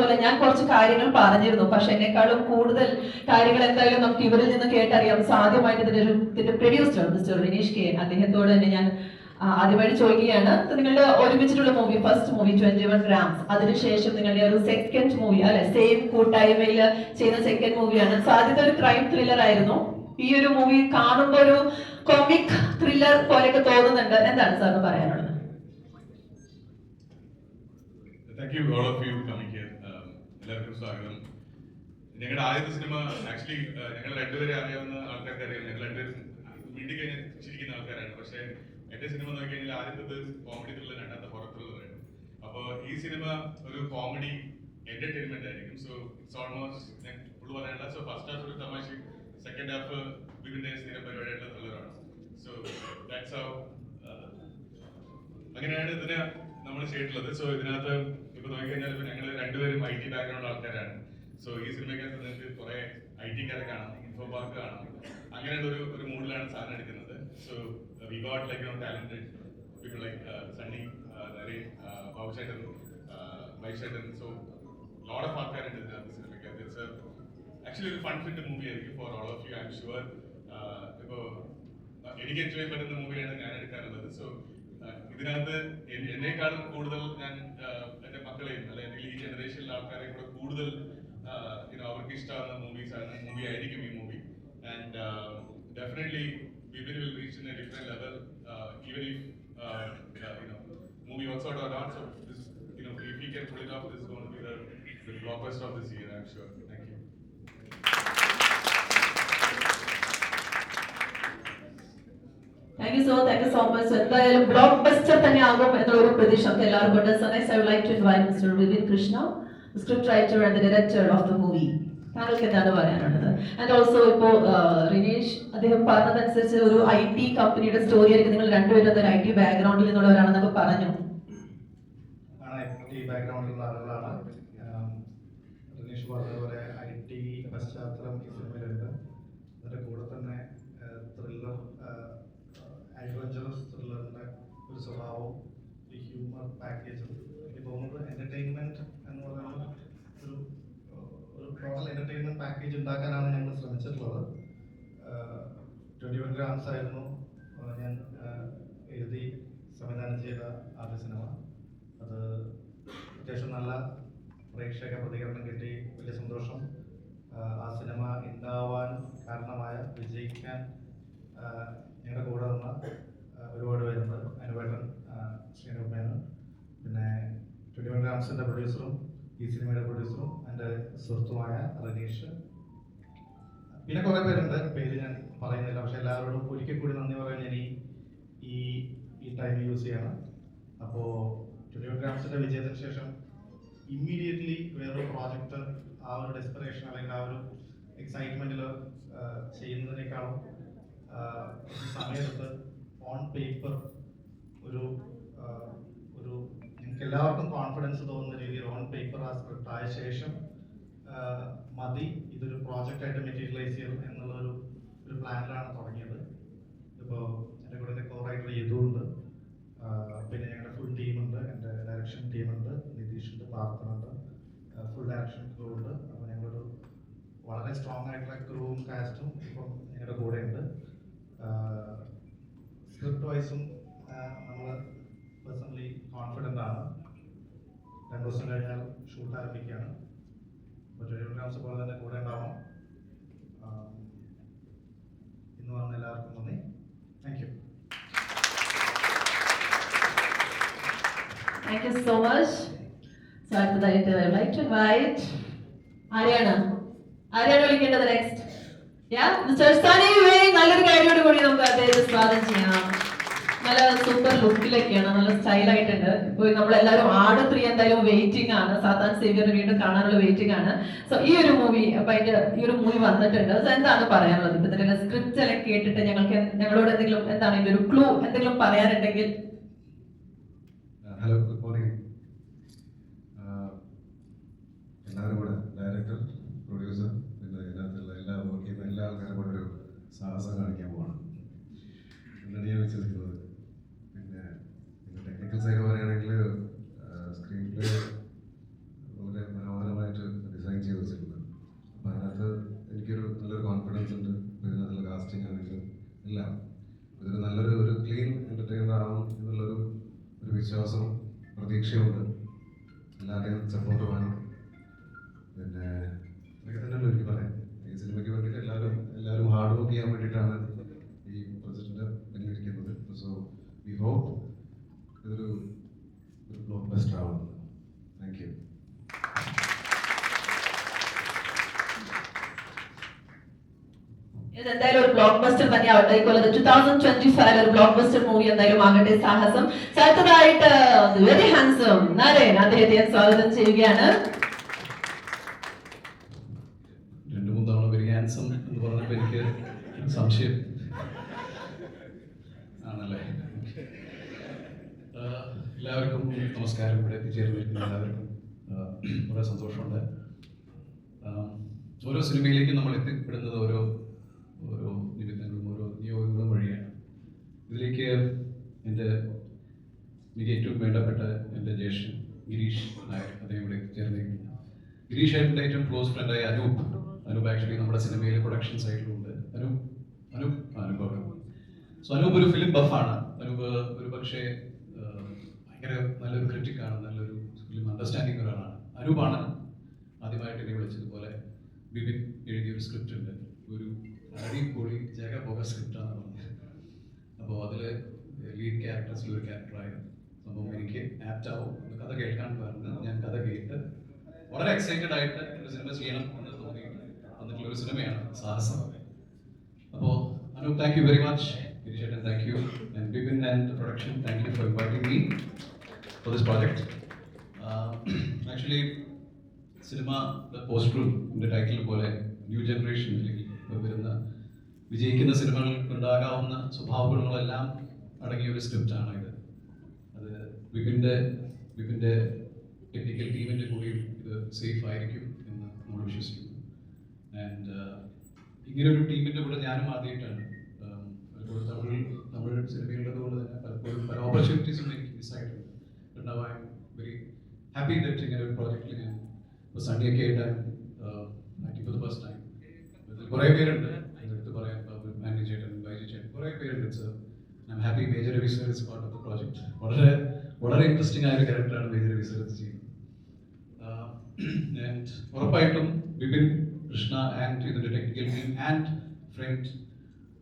അതുപോലെ ഞാൻ കുറച്ച് കാര്യങ്ങൾ പറഞ്ഞിരുന്നു. പക്ഷെ എന്നെക്കാളും കൂടുതൽ കാര്യങ്ങൾ എന്തായാലും നമുക്ക് ഇവരിൽ നിന്ന് കേട്ടറിയാം. സാധ്യമായിട്ട് ഇതിന്റെ ഒരു ഇതിന്റെ പ്രൊഡ്യൂസർ മിസ്റ്റർ റിനീഷ് കെ. അദ്ദേഹത്തോട് തന്നെ ഞാൻ ആദ്യമായിട്ട് ചോദിക്കുകയാണ്. നിങ്ങളുടെ ഒരുമിച്ചിട്ടുള്ള movie first movie twenty one grams അതിനുശേഷം നിങ്ങളുടെ ഒരു സെക്കൻഡ് മൂവി അല്ലെ? സെയിം കൂട്ടായ്മയിൽ ചെയ്യുന്ന സെക്കൻഡ് മൂവിയാണ് സാധ്യത ഒരു ക്രൈം ത്രില്ലർ ആയിരുന്നു. ഈ ഒരു മൂവി കാണുമ്പോൾ ഒരു കോമിക് ത്രില്ലർ പോലെയൊക്കെ തോന്നുന്നുണ്ട്. എന്താണ് സാറിന് പറയാനുള്ളത്? Thank you all of you coming here എല്ലാവർക്കും സ്വാഗതം. ഞങ്ങളുടെ ആദ്യത്തെ സിനിമ ആക്ച്വലി ഞങ്ങൾ രണ്ടുപേരെ അറിയാവുന്ന ആൾക്കാർക്ക് അറിയാം ഞങ്ങൾ രണ്ടുപേരും വീട്ടിൽ കഴിഞ്ഞ് ചിരിക്കുന്ന ആൾക്കാരാണ്. പക്ഷേ എന്റെ സിനിമ നോക്കി കഴിഞ്ഞാൽ ആദ്യത്തെ കോമഡി ത്രില്ലർ രണ്ടാമത്തെ ഹൊറർ ത്രില്ലറാണ് അപ്പോൾ ഈ സിനിമ ഒരു കോമഡി എന്റർടൈൻമെന്റ് ആയിരിക്കും. സോ ഇറ്റ്സ് ഓൾമോസ്റ്റ് ഞാൻ ഫുള്ള് പറയാനുള്ള സോ ഫസ്റ്റ് ഹാഫ് ഒരു തമാശ സെക്കൻഡ് ഹാഫ് വിവിധ സ്ഥിരം പരിപാടിയായിട്ടുള്ള ത്രില്ലറാണ് സോ ദാറ്റ്സ് ഹൗ അങ്ങനെയാണ് ഇതിനെ നമ്മൾ ചെയ്തിട്ടുള്ളത്. സോ ഇതിനകത്ത് നോക്കിക്കഴിഞ്ഞാൽ ഇപ്പൊ ഞങ്ങൾ രണ്ടുപേരും ഐ ടി ബാക്ക്ഗ്രൗണ്ട് ആൾക്കാരാണ്. സോ ഈ സിനിമയ്ക്കകത്ത് നിങ്ങൾക്ക് കുറെ ഐ ടിക്കാരെ കാണാം ഇൻഫോ പാർക്ക് കാണാം. അങ്ങനെയുള്ള ഒരു ഒരു മൂഡിലാണ് സാധനം എടുക്കുന്നത്. So we got like talented people like Sunny Naren ബാബുചേട്ടൻ വൈശേട്ടൻ സോ ലോഡ് ഓഫ് ആൾക്കാരുണ്ട് ഇതിനകത്ത് സിനിമയ്ക്കകത്ത്. ഇറ്റ്സ് ആക്ച്വലി ഒരു ഫൺ ഫിറ്റ് മൂവി ആയിരിക്കും for all of you I'm sure ഇപ്പോ എനിക്ക് എൻജോയ് പറ്റുന്ന മൂവിയാണ് ഞാൻ എടുക്കാറുള്ളത്. സോ ഇതിനകത്ത് എൻ- എന്നെക്കാളും കൂടുതൽ ഞാൻ ആഹ്, എന്റെ മക്കളെയും അല്ലെങ്കിൽ ഈ ജനറേഷനിലെ ആൾക്കാരെ കൂടെ കൂടുതൽ ആഹ്, you know, അവർക്ക് ഇഷ്ടമാകുന്ന മൂവീസ് ആണ് മൂവി ആയിരിക്കും ഈ movie and definitely Vipin will reach in a different level even if you know movie works out or not so this you know if he can pull it off this is going to be the, the blockbuster of thank you so thank you so much എന്തായാലും blockbuster തന്നെ ആകും എന്നുള്ള ഒരു പ്രതീക്ഷ നമുക്ക് എല്ലാവർക്കും ഉണ്ട്. So next I would like to invite mister Vipin Krishna script writer and director of the movie താങ്കൾക്ക് എന്താണ് പറയാനുള്ളത്? ആൻഡ് ഓൾസോ ഇപ്പോ റിനേഷ് അദ്ദേഹം പറഞ്ഞതനുസരിച്ച് ഒരു ഐ ടി കമ്പനിയുടെ സ്റ്റോറി ആയിരിക്കും. നിങ്ങൾ രണ്ടുപേരും ഒരു ഐ ടി ബാക്ക്ഗ്രൗണ്ടിൽ നിന്നുള്ളവരാണെന്നൊക്കെ പറഞ്ഞു. ബാക്ക്ഗ്രൗണ്ടിലുള്ള ആളുകളാണ്. റിനീഷ് പറഞ്ഞതുപോലെ ഐ ടി പശ്ചാത്തലം ഈ സിനിമയിലുണ്ട് അതിന്റെ കൂടെ തന്നെ ത്രില്ലർ അഡ്വഞ്ചറസ് ത്രില്ലറിന്റെ ഒരു സ്വഭാവവും ഈ ഹ്യൂമർ പാക്കേജും എനിക്ക് തോന്നുന്നത് എന്റർടൈൻമെന്റ് എന്ന് പറയുന്നത് ഒരു ആ, ഒരു ടോട്ടൽ എന്റർടൈൻമെന്റ് പാക്കേജ് ഉണ്ടാക്കാനാണ് ഞങ്ങൾ ശ്രമിച്ചിട്ടുള്ളത് ട്വന്റി ആയിരുന്നു ഞാൻ എഴുതി സംവിധാനം ചെയ്ത ആദ്യ സിനിമ. അത് അത്യാവശ്യം നല്ല പ്രേക്ഷക പ്രതികരണം കിട്ടി. വലിയ സന്തോഷം. ആ സിനിമ ഉണ്ടാവാൻ കാരണമായ വിജയിക്കാൻ ഞങ്ങളുടെ കൂടെ ആഹ് ഒരുപാട് പേരുണ്ട്. അനുവേട്ടൻ ശ്രീനുമേനൻ പിന്നെ ട്വന്റി വൺ ഗ്രാംസിന്റെ പ്രൊഡ്യൂസറും ഈ സിനിമയുടെ പ്രൊഡ്യൂസറും എന്റെ സുഹൃത്തുമായ റനീഷ്. പിന്നെ കുറേ പേരുണ്ട്. പേര് ഞാൻ പറയുന്നില്ല. പക്ഷെ എല്ലാവരോടും ഒരിക്കൽ കൂടി നന്ദി പറയാൻ ഞാൻ ഈ ഈ ടൈം യൂസ് ചെയ്യണം. അപ്പോൾ ഗ്രാംസിന്റെ വിജയത്തിന് ശേഷം ഇമ്മീഡിയറ്റ്ലി വേറൊരു പ്രോജക്റ്റ് ആ ഒരു ഡെസ്പിറേഷൻ അല്ലെങ്കിൽ ആ ഒരു എക്സൈറ്റ്മെന്റിൽ ചെയ്യുന്നതിനേക്കാളും സമയത്ത് ഓൺ പേപ്പർ ഒരു ഒരു നിങ്ങൾക്ക് എല്ലാവർക്കും കോൺഫിഡൻസ് തോന്നുന്ന രീതിയിൽ ഓൺ പേപ്പർ ആ സ്ക്രിപ്റ്റ് ആയ ശേഷം മതി ഇതൊരു പ്രോജക്റ്റായിട്ട് മെറ്റീരിയലൈസ് ചെയ്യും എന്നുള്ളൊരു ഒരു പ്ലാനിലാണ് തുടങ്ങിയത്. ഇപ്പോൾ എന്റെ കൂടെ എന്റെ കോ റൈറ്റർ യദുണ്ട് പിന്നെ ഞങ്ങളുടെ ഫുൾ ടീമുണ്ട് എന്റെ ഡയറക്ഷൻ ടീമുണ്ട് നിതീഷുണ്ട് പാർത്ഥനുണ്ട് ഫുൾ ഡയറക്ഷൻ ക്രൂ ഉണ്ട്. അപ്പോൾ ഞങ്ങളൊരു വളരെ സ്ട്രോങ് ആയിട്ടുള്ള ക്രൂവും കാസ്റ്റും ഇപ്പം ഞങ്ങളുടെ കൂടെ ഉണ്ട് സ്ക്രിപ്റ്റ് വൈസും നമ്മൾ പേഴ്സണലി കോൺഫിഡന്റ് ആണ്. രണ്ട് ദിവസം കഴിഞ്ഞാൽ ഷൂട്ട് ആരംഭിക്കുകയാണ് അപ്പോൾ ടെലിഗ്രാംസ് പോലെ തന്നെ കൂടെ ഉണ്ടാവണം. ആഹ് പറഞ്ഞ എല്ലാവർക്കും നന്ദി. Thank you thank you so much so അടുത്തതായിട്ട് ഐ ലൈക്ക് ടു ഇൻവൈറ്റ് ആരെയാണ്? ആരെയാണ് വിളിക്കേണ്ടത് next yeah mister Sunny Wayne നല്ലൊരു കാര്യോട് കൂടി നമുക്ക് അദ്ദേഹത്തെ സ്വാഗതം ചെയ്യാം. നല്ല സൂപ്പർ ലുക്കിലൊക്കെയാണ് നല്ല സ്റ്റൈലായിട്ടുണ്ട് ഇപ്പോൾ നമ്മളെല്ലാവരും ആട് ത്രീ എന്തായാലും വെയിറ്റിംഗ് ആണ്. സാധാരണ സേവിയർ വീണ്ടും കാണാനുള്ള വെയിറ്റിംഗ് ആണ്. സോ ഈ ഒരു മൂവി അപ്പൊ അതിന്റെ ഈ ഒരു മൂവി വന്നിട്ടുണ്ട്. സോ എന്താണ് പറയാനുള്ളത്? ഇപ്പൊ ഇതിന്റെ സ്ക്രിപ്റ്റ് എല്ലാം കേട്ടിട്ട് ഞങ്ങൾക്ക് ഞങ്ങളോട് എന്തെങ്കിലും എന്താണ് ഇതിന്റെ ഒരു ക്ലൂ എന്തെങ്കിലും പറയാനുണ്ടെങ്കിൽ? ഹലോ ഗുഡ് മോർണിംഗ് എല്ലാവരും കൂടെ ഡയറക്ടർ പ്രൊഡ്യൂസർ പിന്നെ ഇതിനകത്തുള്ള എല്ലാ എല്ലാ ആൾക്കാരും കൂടെ ഒരു സാഹസം കാണിക്കാൻ പോവാണ്. ഞാൻ സൈഡ് പറയുകയാണെങ്കിൽ സ്ക്രീൻ പ്ലേ വളരെ മനോഹരമായിട്ട് ഡിസൈൻ ചെയ്ത് വെച്ചിട്ടുണ്ട്. അപ്പം അതിനകത്ത് എനിക്കൊരു നല്ലൊരു കോൺഫിഡൻസ് ഉണ്ട്. ഇതിനകത്തുള്ള കാസ്റ്റിംഗ് ആണെങ്കിലും എല്ലാം. ഇതൊരു നല്ലൊരു ഒരു ക്ലീൻ എന്റർടൈനർ ആവും എന്നുള്ളൊരു ഒരു വിശ്വാസം പ്രതീക്ഷയുണ്ട്. എല്ലാവരെയും സപ്പോർട്ട് വേണം. പിന്നെ ഇതൊക്കെ തന്നെ എനിക്ക് പറയാം ഇക്കൊല്ലത്ത് ടൂ തൗസൻഡ് ട്വന്റി ഫൈവ് ഒരു ബ്ലോക്ക് ബസ്റ്റർ മൂവി എന്തായാലും ആകട്ടെ സാഹസം. അടുത്തതായിട്ട് വെരി ഹാൻസം നരേൻ അദ്ദേഹത്തെ ഞാൻ സ്വാഗതം ചെയ്യുകയാണ്. രണ്ടു മൂന്ന് വെരി ഹാൻസം എന്ന് പറഞ്ഞപ്പോൾ എനിക്ക് സംശയം. ആണല്ലേ? എല്ലാവർക്കും നമസ്കാരം. ഇവിടെ എത്തിച്ചേർന്നിരിക്കുന്ന എല്ലാവർക്കും വളരെ സന്തോഷമുണ്ട്. ആഹ് ഓരോ സിനിമയിലേക്കും നമ്മൾ എത്തിപ്പെടുന്നത് ഓരോ ഓരോ വഴിയാണ് ഇതിലേക്ക് എന്റെ എനിക്ക് ഏറ്റവും വേണ്ടപ്പെട്ട എന്റെ ജ്യേഷ്ഠൻ ഗിരീഷ് നായർ അദ്ദേഹം ഇവിടെ ചേർന്നിരിക്കുന്നു. ഗിരീഷ് ഏട്ടന്റെ ഏറ്റവും ക്ലോസ് ഫ്രണ്ടായ അനൂപ്. അനൂപ് ആക്ച്വലി നമ്മുടെ സിനിമയിലെ പ്രൊഡക്ഷൻ സൈഡിലുണ്ട് അനൂപ് അനൂപ് അനൂപ് അവിടെ സോ അനൂപ് ഒരു ഫിലിം ബഫാണ് അനൂപ് ഒരു പക്ഷേ ഭയങ്കര നല്ലൊരു ക്രിറ്റിക്കാണ് നല്ലൊരു ഫിലിം അണ്ടർസ്റ്റാൻഡിങ് ഒരാളാണ്. അനൂപാണ് ആദ്യമായിട്ട് എന്നെ വിളിച്ചതുപോലെ ബിബിൻ എഴുതിയൊരു സ്ക്രിപ്റ്റ് ഉണ്ട്. ഒരു അടിപൊളി ജഗ പോക സ്ക്രിപ്റ്റാണ് പറഞ്ഞത് അപ്പോൾ അതിൽ ലീഡ് ക്യാരക്ടേഴ്സിൽ ഒരു ക്യാരക്ടറായിരുന്നു സംഭവം എനിക്ക് ആപ്റ്റ് ആവും. കഥ കേൾക്കാൻ പറഞ്ഞു ഞാൻ കഥ കേട്ട് വളരെ എക്സൈറ്റഡ് ആയിട്ട് ഒരു സിനിമ ചെയ്യണം എന്ന് തോന്നിയിട്ട് വന്നിട്ടുള്ള ഒരു സിനിമയാണ് സാഹസം. അപ്പോൾ Anoop thank you very much ഗിരിശേട്ടൻ thank you and Bipin and production thank you for inviting me for this project actually cinema the പോസ്റ്ററും ടൈറ്റിൽ പോലെ ന്യൂ ജനറേഷൻ അല്ലെങ്കിൽ വരുന്ന വിജയിക്കുന്ന സിനിമകൾ ഉണ്ടാകാവുന്ന സ്വഭാവഗുണങ്ങളെല്ലാം അടങ്ങിയ ഒരു സ്ക്രിപ്റ്റാണ് ഇത്. അത് വിപിന്റെ വിപിന്റെ ടെക്നിക്കൽ ടീമിന്റെ കൂടി ഇത് സേഫ് ആയിരിക്കും എന്ന് നമ്മൾ വിശ്വസിക്കുന്നു. ആൻഡ് ഇങ്ങനെ ഒരു ടീമിന്റെ കൂടെ ഞാനും ആദ്യമായിട്ടാണ് അതുപോലെ തമിഴ് തമിഴ് സിനിമയുള്ളത് കൊണ്ട് തന്നെ പലപ്പോഴും പല ഓപ്പർച്യൂണിറ്റീസും എനിക്ക് മിസ്സായിട്ടുണ്ട് എം വെരി ഹാപ്പി ദറ്റ് ഇങ്ങനെ ഒരു പ്രോജക്റ്റിൽ ഞാൻ ഇപ്പോൾ ആയിട്ട് acting for the first time കുറേ പേരുണ്ട് എടുത്ത് പറയാൻ മാനേജ് ചേട്ടൻ ബൈജു ചേട്ടൻ it's I happy major Ravi sir is part of the project വളരെ വളരെ ഇൻട്രസ്റ്റിംഗ് ആയ ഒരു ക്യാരക്ടറാണ് മേജർ രവി സർ ചെയ്യുന്നത് ആൻഡ് ഉറപ്പായിട്ടും വിപിൻ കൃഷ്ണ ആൻഡ് ഇതിന്റെ technical team and front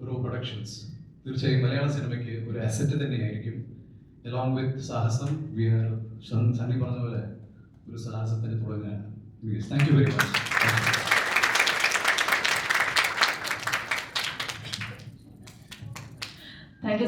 row productions തീർച്ചയായും മലയാള സിനിമയ്ക്ക് ഒരു അസറ്റ് തന്നെയായിരിക്കും. അലോങ് വിത്ത് സാഹസം വി ആർ സണ്ണി പറഞ്ഞ പോലെ ഒരു സാഹസത്തിന് തുടങ്ങുകയാണ് thank you very much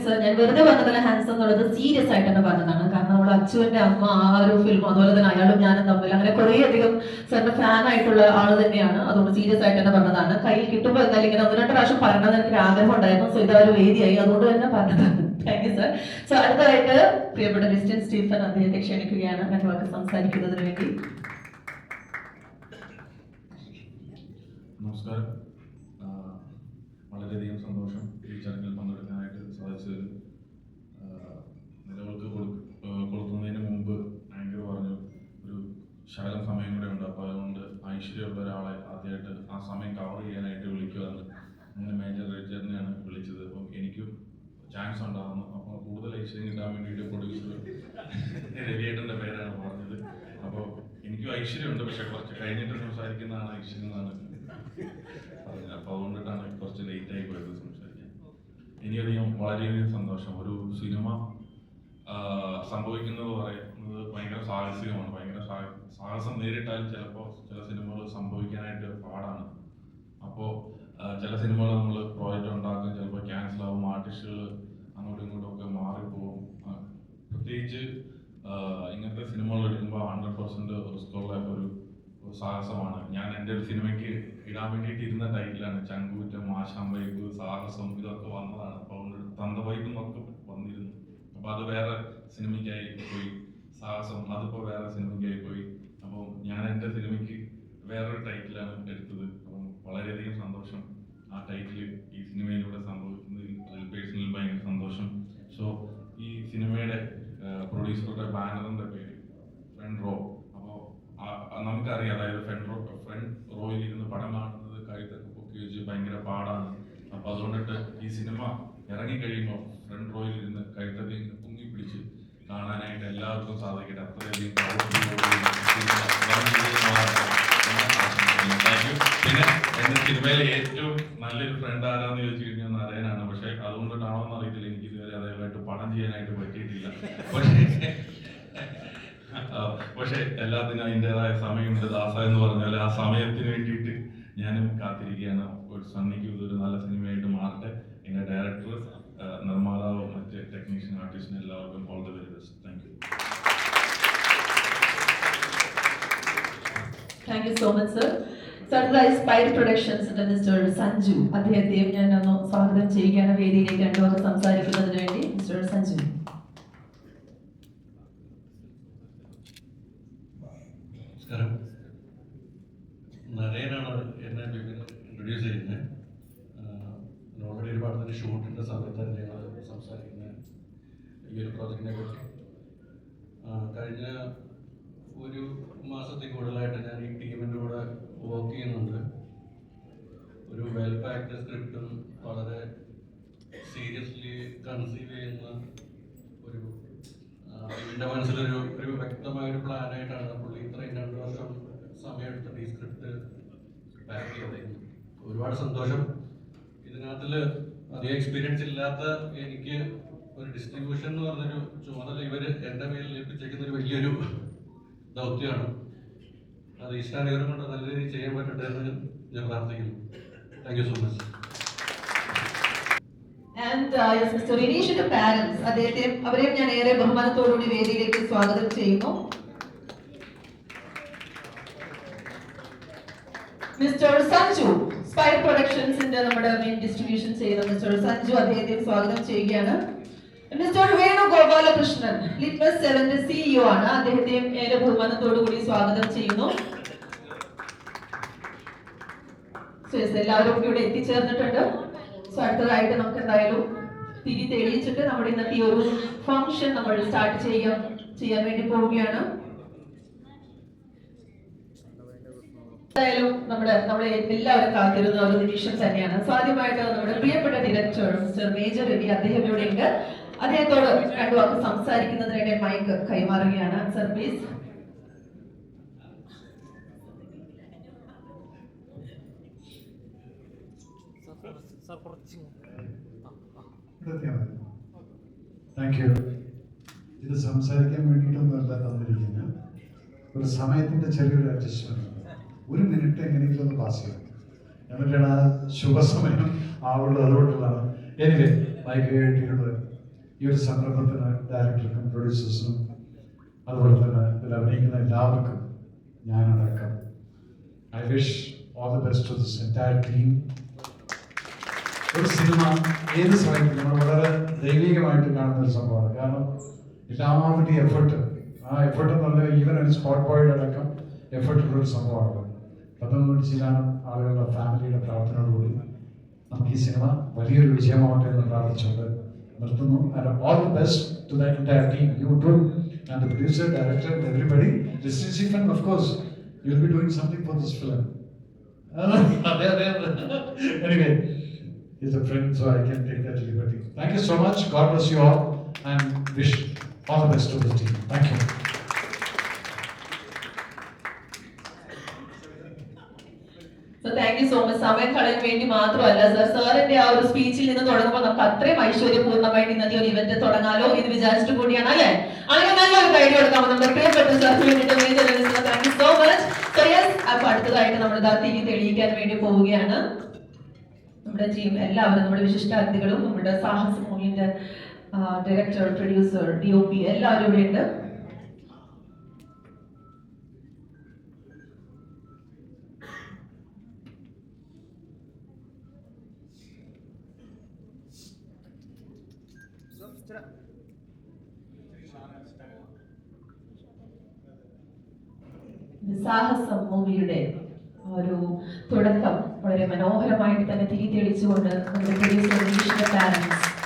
sir ഞാൻ വെറുതെ പറഞ്ഞതല്ല ഹാൻസം എന്നുള്ളത് സീരിയസ് ആയിട്ട് തന്നെ പറഞ്ഞതാണ്. കാരണം നമ്മൾ അച്ചുവിന്റെ അമ്മ ആ ഒരു ഫിലിം അതുപോലെ തന്നെ അയാളും ഞാനും തമ്മിൽ അങ്ങനെ കുറേ അധികം സാറിന്റെ ഫാൻ ആയിട്ടുള്ള ആൾ തന്നെയാണ്. അതുകൊണ്ട് സീരിയസ് ആയിട്ട് തന്നെ പറഞ്ഞതാണ്. കയ്യിൽ കിട്ടുമ്പോൾ എന്തായാലും ഇങ്ങനെ ഒന്ന് രണ്ട് പ്രാവശ്യം പറയണമെന്ന് എനിക്ക് ആഗ്രഹം ഉണ്ടായിരുന്നു. സോ ഇത് ഒരു വേദിയായി അതുകൊണ്ട് തന്നെ പറഞ്ഞതാണ് താങ്ക് യു സർ സോ അടുത്തതായിട്ട് പ്രിയപ്പെട്ട ക്രിസ്ത്യൻ സ്റ്റീഫൻ അദ്ദേഹത്തെ ക്ഷണിക്കുകയാണ്. രണ്ട് വാക്ക് സംസാരിക്കുന്നതിന് വേണ്ടി. നമസ്കാരം. വളരെയധികം സന്തോഷം ഈ ചടങ്ങിൽ ആ, നിലവിൾക്ക് കൊടുക്കുന്നതിന് മുമ്പ് ആങ്കർ പറഞ്ഞു ഒരു ശകലം സമയം കൂടെ ഉണ്ട്. അപ്പോൾ അതുകൊണ്ട് ഐശ്വര്യമുള്ള ഒരാളെ ആദ്യമായിട്ട് ആ സമയം കവർ ചെയ്യാനായിട്ട് വിളിക്കുകയാണ് അങ്ങനെ മേജർ റൈറ്ററിനെയാണ് വിളിച്ചത്. അപ്പം എനിക്കും ചാൻസ് ഉണ്ടാകുന്നു അപ്പോൾ കൂടുതൽ ഐശ്വര്യം കിട്ടാൻ വേണ്ടിയിട്ട് പ്രൊഡ്യൂസർ രവിയേട്ടന്റെ പേരാണ് പറഞ്ഞത്. അപ്പോൾ എനിക്കും ഐശ്വര്യമുണ്ട്. പക്ഷെ കുറച്ച് കഴിഞ്ഞിട്ട് സംസാരിക്കുന്നതാണ് ഐശ്വര്യം എന്നാണ് പറഞ്ഞത്. അപ്പോൾ അതുകൊണ്ടിട്ടാണ് കുറച്ച് ലേറ്റ് ആയി പോയത്. ഇനിയധികം വളരെയധികം സന്തോഷം. ഒരു സിനിമ സംഭവിക്കുന്നത് പറയുന്നത് ഭയങ്കര സാഹസികമാണ്. ഭയങ്കര സാഹസം നേരിട്ടാൽ ചിലപ്പോൾ ചില സിനിമകൾ സംഭവിക്കാനായിട്ട് പാടാണ്. അപ്പോൾ ചില സിനിമകൾ നമ്മൾ പ്രോജക്റ്റ് ഉണ്ടാക്കും ചിലപ്പോൾ ക്യാൻസൽ ആവും ആർട്ടിസ്റ്റുകൾ അങ്ങോട്ടും ഇങ്ങോട്ടും ഒക്കെ മാറിപ്പോവും. പ്രത്യേകിച്ച് ഇങ്ങനത്തെ സിനിമകൾ എടുക്കുമ്പോൾ ഹൺഡ്രഡ് പെർസെന്റ് റിസ്ക് ഉള്ള ഒരു ഒരു സാഹസമാണ്. ഞാൻ എന്റെ ഒരു സിനിമയ്ക്ക് ഇടാൻ വേണ്ടിയിട്ട് ഇരുന്ന ടൈറ്റിലാണ്. ചങ്കൂറ്റം ആശാമ്പൈപ്പ് സാഹസം ഇതൊക്കെ വന്നതാണ്. അപ്പോൾ അതുകൊണ്ട് വൈബും ഒക്കെ വന്നിരുന്നു. അപ്പോൾ അത് വേറെ സിനിമയ്ക്കായി പോയി. സാഹസം അതിപ്പോൾ വേറെ സിനിമയ്ക്കായി പോയി. അപ്പോൾ ഞാൻ എന്റെ സിനിമയ്ക്ക് വേറൊരു ടൈറ്റിലാണ് എടുത്തത്. അപ്പം വളരെയധികം സന്തോഷം ആ ടൈറ്റിൽ ഈ സിനിമയിലൂടെ സംഭവിക്കുന്നതിൽ നമുക്കറിയാം അതായത് ഫ്രണ്ട് റോ ഫ്രണ്ട് റോയിൽ ഇരുന്ന് പടം കാണുന്നത് കഴുത്തൊക്കെ പൊക്കി വെച്ച് ഭയങ്കര പാടാണ്. അപ്പൊ അതുകൊണ്ടിട്ട് ഈ സിനിമ ഇറങ്ങിക്കഴിയുമ്പോൾ ഫ്രണ്ട് റോയിൽ ഇരുന്ന് കഴുത്തൊക്കെ ഇങ്ങനെ പൊങ്ങി പിടിച്ച് കാണാനായിട്ട് എല്ലാവർക്കും സാധിക്കട്ടെ. അത്രയധികം പിന്നെ എന്റെ സിനിമയിലെ ഏറ്റവും നല്ലൊരു ഫ്രണ്ട് ആരാന്ന് ചോദിച്ചു കഴിഞ്ഞാൽ നരയനാണ് പക്ഷെ അതുകൊണ്ടിട്ടാണോന്ന് അറിയത്തില്ല. എനിക്ക് ഇതുവരെ അതേമായിട്ട് പണം ചെയ്യാനായിട്ട് പറ്റിയിട്ടില്ല. പക്ഷേ പക്ഷെ എല്ലാത്തിനും അതിന്റെതായ സമയമുണ്ട്. ദാസ എന്ന് പറഞ്ഞാൽ ആ സമയത്തിന് വേണ്ടിയിട്ട് ഞാനും കാത്തിരിക്കുകയാണ്. ഒരു സണ്ണിക്ക് ഇതൊരു നല്ല സിനിമയായിട്ട് മാറട്ടെ. എന്റെ ഡയറക്ടർ നിർമ്മാതാവ് മറ്റ് ടെക്നീഷ്യൻ ആർട്ടിസ്റ്റിന് എല്ലാവർക്കും all the very best thank you thank you so much sir surprise spied പ്രൊഡക്ഷൻസിന്റെ മിസ്റ്റർ സഞ്ജു. അദ്ദേഹത്തെയും ഞാൻ ഒന്ന് സ്വാഗതം ചെയ്യുകയാണ്. വേദിയിലേക്ക് രണ്ടു വാക്ക് സംസാരിക്കുന്നതിന് വേണ്ടി മിസ്റ്റർ സഞ്ജു നമസ്കാരം നരേനാണ് എന്നെ ഇൻട്രൊഡ്യൂസ് ചെയ്യുന്നത് ഓൾറെഡി ഒരു പടത്തിന്റെ ഷൂട്ടിന്റെ സമയത്ത് തന്നെ ഞങ്ങൾ സംസാരിക്കുന്നത് ഈ ഒരു പ്രോജക്റ്റിനെ കുറിച്ച് ആ, കഴിഞ്ഞ ഒരു മാസത്തിൽ കൂടുതലായിട്ട് ഞാൻ ഈ ടീമിന്റെ കൂടെ വർക്ക് ചെയ്യുന്നുണ്ട് ഒരു വെൽ പാക്ഡ് സ്ക്രിപ്റ്റും വളരെ സീരിയസ്ലി കൺസീവ് ചെയ്യുന്ന ഒരു എന്റെ മനസ്സിലൊരു ഒരു വ്യക്തമായ ഒരു പ്ലാനായിട്ടാണ് പുള്ളി ഇത്രയും രണ്ട് വർഷം സമയമെടുത്തിട്ട് ഈ സ്ക്രിപ്റ്റ് പാക്ക് ചെയ്തത്. ഒരുപാട് സന്തോഷം. ഇതിനകത്തിൽ അധികം എക്സ്പീരിയൻസ് ഇല്ലാത്ത എനിക്ക് ഒരു ഡിസ്ട്രിബ്യൂഷൻ എന്ന് പറഞ്ഞൊരു ചുമതല ഇവർ എന്റെ മേലിൽ ഏൽപ്പിച്ചേക്കുന്ന ഒരു വലിയൊരു ദൗത്യമാണ്. അത് ഈശ്വരാനുഗ്രഹം കൊണ്ട് നല്ല രീതിയിൽ ചെയ്യാൻ പറ്റട്ടെ എന്ന് ഞാൻ പ്രാർത്ഥിക്കുന്നു. Thank you so much and sister ഇനീഷ്യന്റെ parents അദ്ദേഹത്തെ അവരെയും ഞാൻ ഏറെ ബഹുമാനത്തോടുകൂടി വേദിയിലേക്ക് സ്വാഗതം ചെയ്യുന്നു. മിസ്റ്റർ സഞ്ജു സ്പൈ പ്രൊഡക്ഷൻസിന്റെ നമ്മുടെ മെയിൻ ഡിസ്ട്രിബ്യൂഷൻ ചെയ്യുന്ന മിസ്റ്റർ സഞ്ജു അദ്ദേഹത്തെ സ്വാഗതം ചെയ്യുകയാണ്. മിസ്റ്റർ വേണു ഗോപാലകൃഷ്ണൻ ലിറ്റ്മസ് സെവന്റെ സിഇഒ ആണ്. അദ്ദേഹത്തെയും ഏറെ ബഹുമാനത്തോടുകൂടി സ്വാഗതം ചെയ്യുന്നു. എല്ലാവരും ഇവിടെ എത്തിച്ചേർന്നിട്ടുണ്ട്. സോ അടുത്തതായിട്ട് നമുക്ക് എന്തായാലും തിരി തെളിയിച്ചിട്ട് നമ്മുടെ ഇന്നത്തെ ഈ ഒരു ഫംഗ്ഷൻ നമ്മൾ സ്റ്റാർട്ട് ചെയ്യാൻ ചെയ്യാൻ വേണ്ടി പോവുകയാണ്. എന്തായാലും നമ്മുടെ നമ്മളെ എല്ലാവരും കാത്തിരുന്ന ഒരു നിമിഷം തന്നെയാണ്. സോ നമ്മുടെ പ്രിയപ്പെട്ട ഡയറക്ടർ മിസ്റ്റർ മേജർ രവി അദ്ദേഹം ഇവിടെ ഉണ്ട് അദ്ദേഹത്തോട് രണ്ടു വാക്ക് സംസാരിക്കുന്നതിനിടെ മൈക്ക് കൈമാറുകയാണ്. സർ പ്ലീസ് താങ്ക് യു ഇത് സംസാരിക്കാൻ വേണ്ടിയിട്ടൊന്നുമല്ല തന്നിരിക്കുന്നത്. ഒരു സമയത്തിന്റെ ചെറിയൊരു അഡ്ജസ്റ്റ്മെന്റ് ഒരു മിനിറ്റ് എങ്ങനെയെങ്കിലും ഒന്ന് പാസ് ചെയ്യണം എന്നിട്ടാണ് ആ ശുഭസമയം ആവുള്ളത് അതുകൊണ്ടുള്ളതാണ്. എനിക്ക് മൈക്ക് കേട്ടിട്ടുള്ളത് ഈ ഒരു സംരംഭത്തിന് ഡയറക്ടർക്കും പ്രൊഡ്യൂസേഴ്സിനും അതുപോലെ തന്നെ ഇതിൽ അഭിനയിക്കുന്ന എല്ലാവർക്കും ഞാനടക്കം. I wish all the best of this entire team ഒരു സിനിമ ഏത് സമയത്തും നമ്മൾ വളരെ ദൈവികമായിട്ട് കാണുന്ന ഒരു സംഭവമാണ്. കാരണം എല്ലാവരുടെയും എഫർട്ട് ആ എഫർട്ട് എന്ന് പറഞ്ഞാൽ ഈവൻ ഒരു സ്പോട്ട് ബോയുടെ അടക്കം എഫർട്ടുള്ള ഒരു സംഭവമാണ്. വേണ്ടി ചെയ്യാനും ആളുകളുടെ ഫാമിലിയുടെ പ്രാർത്ഥനയോടുകൂടി നമുക്ക് ഈ സിനിമ വലിയൊരു വിജയമാവട്ടെ എന്ന് പ്രാർത്ഥിച്ചുകൊണ്ട് നിർത്തുന്നു. All the best to the entire team you too and producer director everybody district സീഫൻ of course you will be doing something for this film അതെ അതെ anyway is a friend, so I can take that liberty. Thank you so much. God bless you all and wish all the best to the team. Thank you. So thank you so much സമയം കളയാൻ വേണ്ടി മാത്രമല്ല sir സാറിന്റെ ആ ഒരു സ്പീച്ചിൽ നിന്ന് തുടങ്ങുമ്പോൾ നമുക്ക് അത്രയും ഐശ്വര്യപൂർണമായിട്ട് ഇന്നത്തെ ഒരു ഇവന്റ് തുടങ്ങാലോ എന്ന് വിചാരിച്ചിട്ട് കൂടിയാണ് അല്ലേ അങ്ങനെ നല്ലൊരു കൈഡി കൊടുക്കാം നമ്മുടെ പ്രിയപ്പെട്ട സാറിന് വേണ്ടിയിട്ട് thank you so much so yes അപ്പൊ അടുത്തതായിട്ട് നമ്മൾ ഇതാ തിരി തെളിയിക്കാൻ വേണ്ടി പോവുകയാണ് നമ്മുടെ ടീം എല്ലാവരും നമ്മുടെ വിശിഷ്ട അതിഥികളും നമ്മുടെ സാഹസ മൂവിന്റെ director producer D O P എല്ലാവരും ഇവിടെ ഉണ്ട്. സാഹസം മൂവിയുടെ ഒരു തുടക്കം വളരെ മനോഹരമായിട്ട് തന്നെ തിരി തെളിച്ചുകൊണ്ട് നമ്മുടെ parents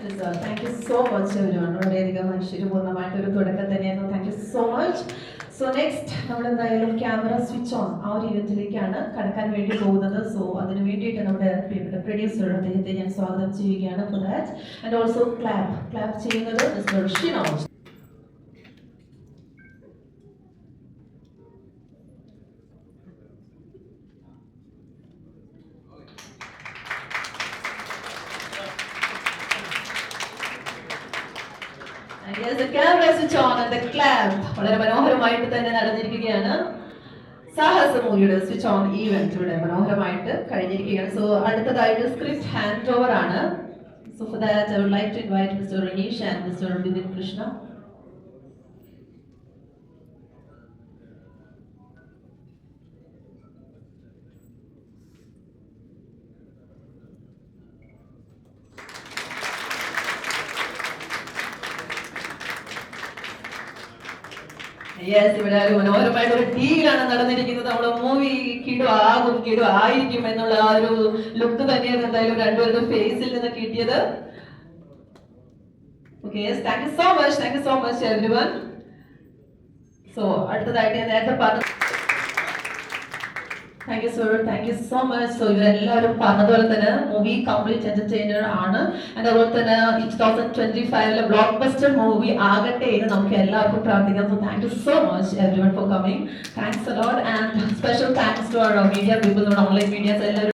thank you so much everyone വളരെയധികം ഐശ്വര്യപൂർണമായിട്ട് ഒരു തുടക്കം തന്നെയായിരുന്നു. Thank you so much so next നമ്മൾ എന്തായാലും ക്യാമറ സ്വിച്ച് ഓൺ ആ ഒരു ഇവന്റിലേക്കാണ് കടക്കാൻ വേണ്ടി പോകുന്നത്. സോ അതിന് വേണ്ടിയിട്ട് നമ്മുടെ പ്രൊഡ്യൂസർ അദ്ദേഹത്തെ ഞാൻ സ്വാഗതം ചെയ്യുകയാണ് ആൻഡ് ഓൾസോ ക്ലാപ്പ് ക്ലാപ്പ് ചെയ്യുന്നത് mister Shinoj And yes, the camera switch on and the clap വളരെ മനോഹരമായിട്ട് തന്നെ നടന്നിരിക്കുകയാണ്. സാഹസ മൂവിയുടെ സ്വിച്ച് ഓൺ ഈവെന്റ് ഇവിടെ മനോഹരമായിട്ട് കഴിഞ്ഞിരിക്കുകയാണ്. സോ അടുത്തതായിട്ട് സ്ക്രിപ്റ്റ് ഹാൻഡ് ഓവർ ആണ്. So for that I would like to invite mister Ranish and mister Bipin Krishna yes ഇവിടെ ഒരു മനോഹരമായിട്ട് ഒരു നടന്നിരിക്കുന്നത്. നമ്മുടെ മൂവി കിടു ആകും കിടു ആയിരിക്കും എന്നുള്ള ആ ഒരു ലുക്ക് തന്നെയാണ് എന്തായാലും രണ്ടുപേരുടെ ഫേസിൽ നിന്ന് കിട്ടിയത്. So much thank you so much everyone so അടുത്തതായിട്ട് ഞാൻ നേരത്തെ പറഞ്ഞു thank you sir thank you so much so ഇവരെല്ലാവരും പറഞ്ഞതുപോലെ തന്നെ മൂവി കംപ്ലീറ്റ് എന്റർടൈനർ ആണ്. ആൻഡ് അതുപോലെ തന്നെ ടു തൗസൻഡ് ട്വന്റി ഫൈവിലെ ബ്ലോക്ക് ബസ്റ്റർ മൂവി ആകട്ടെ എന്ന് നമുക്ക് എല്ലാവർക്കും പ്രാർത്ഥിക്കാം. So thank you so much everyone for coming thanks a lot and special thanks to our media people online medias എല്ലാവരും